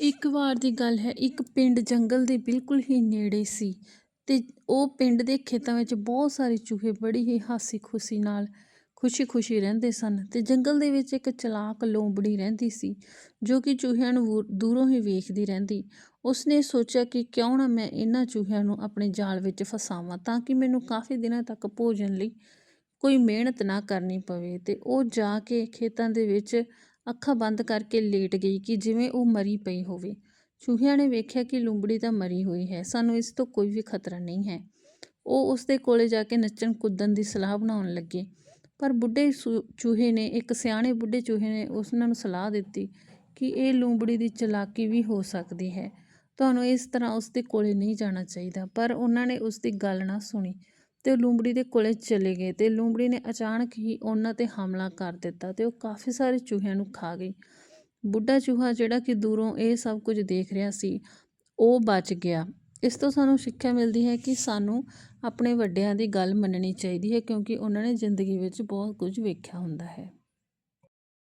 ਇੱਕ ਵਾਰ ਦੀ ਗੱਲ ਹੈ, ਇੱਕ ਪਿੰਡ ਜੰਗਲ ਦੇ ਬਿਲਕੁਲ ਹੀ ਨੇੜੇ ਸੀ ਤੇ ਉਹ ਪਿੰਡ ਦੇ ਖੇਤਾਂ ਵਿੱਚ ਬਹੁਤ ਸਾਰੇ ਚੂਹੇ ਬੜੀ ਹੀ ਹਾਸੀ ਖੁਸ਼ੀ ਨਾਲ ਖੁਸ਼ੀ-ਖੁਸ਼ੀ ਰਹਿੰਦੇ ਸਨ ਤੇ ਜੰਗਲ ਦੇ ਵਿੱਚ ਇੱਕ ਚਲਾਕ ਲੋਮੜੀ ਰਹਿੰਦੀ ਸੀ ਜੋ ਕਿ ਚੂਹਿਆਂ ਨੂੰ ਵੂ- ਦੂਰੋਂ ਹੀ ਵੇਖਦੀ ਰਹਿੰਦੀ। ਉਸਨੇ ਸੋਚਿਆ ਕਿ ਕਿਉਂ ਨਾ ਮੈਂ ਇਹਨਾਂ ਚੂਹਿਆਂ ਨੂੰ ਆਪਣੇ ਜਾਲ ਵਿੱਚ ਫਸਾਵਾਂ ਤਾਂ ਕਿ ਮੈਨੂੰ ਕਾਫੀ ਦਿਨਾਂ ਤੱਕ ਭੋਜਨ ਲਈ ਕੋਈ ਮਿਹਨਤ ਨਾ ਕਰਨੀ ਪਵੇ ਤੇ ਉਹ ਜਾ ਕੇ ਖੇਤਾਂ ਦੇ ਵਿੱਚ ਅੱਖਾਂ ਬੰਦ ਕਰਕੇ ਲੇਟ ਗਈ ਕਿ ਜਿਵੇਂ ਉਹ ਮਰੀ ਪਈ ਹੋਵੇ। ਚੂਹਿਆਂ ਨੇ ਵੇਖਿਆ ਕਿ ਲੂੰਬੜੀ ਤਾਂ ਮਰੀ ਹੋਈ ਹੈ, ਸਾਨੂੰ ਇਸ ਤੋਂ ਕੋਈ ਵੀ ਖਤਰਾ ਨਹੀਂ ਹੈ। ਉਹ ਉਸ ਦੇ ਕੋਲੇ ਜਾ ਕੇ ਨੱਚਣ ਕੁੱਦਣ ਦੀ ਸਲਾਹ ਬਣਾਉਣ ਲੱਗੇ। ਪਰ ਬੁੱਢੇ ਚੂਹੇ ਨੇ, ਇੱਕ ਸਿਆਣੇ ਬੁੱਢੇ ਚੂਹੇ ਨੇ ਉਹਨਾਂ ਨੂੰ ਸਲਾਹ ਦਿੱਤੀ ਕਿ ਇਹ ਲੂੰਬੜੀ ਦੀ ਚਲਾਕੀ ਵੀ ਹੋ ਸਕਦੀ ਹੈ। ਤੁਹਾਨੂੰ ਇਸ ਤਰ੍ਹਾਂ ਉਸ ਦੇ ਕੋਲੇ ਨਹੀਂ ਜਾਣਾ ਚਾਹੀਦਾ, ਪਰ ਉਹਨਾਂ ਨੇ ਉਸ ਦੀ ਗੱਲ ਨਾ ਸੁਣੀ। ਤੇ ਉਹ ਲੂੰਬੜੀ ਦੇ ਕੋਲੇ ਚਲੇ ਗਏ ਤੇ ਲੂੰਬੜੀ ਨੇ ਅਚਾਨਕ ਹੀ ਉਹਨਾਂ ਤੇ ਹਮਲਾ ਕਰ ਦਿੱਤਾ ਤੇ ਉਹ ਕਾਫੀ ਸਾਰੇ ਚੂਹਿਆਂ ਨੂੰ ਖਾ ਗਈ। ਬੁੱਢਾ ਚੂਹਾ ਜਿਹੜਾ ਕਿ ਦੂਰੋਂ ਇਹ ਸਭ ਕੁਝ ਦੇਖ ਰਿਹਾ ਸੀ, ਉਹ ਬਚ ਗਿਆ। ਇਸ ਤੋਂ ਸਾਨੂੰ ਸਿੱਖਿਆ ਮਿਲਦੀ ਹੈ ਕਿ ਸਾਨੂੰ ਆਪਣੇ ਵੱਡਿਆਂ ਦੀ ਗੱਲ ਮੰਨਣੀ ਚਾਹੀਦੀ ਹੈ ਕਿਉਂਕਿ ਉਹਨਾਂ ਨੇ ਜ਼ਿੰਦਗੀ ਵਿੱਚ ਬਹੁਤ ਕੁਝ ਵੇਖਿਆ ਹੁੰਦਾ ਹੈ।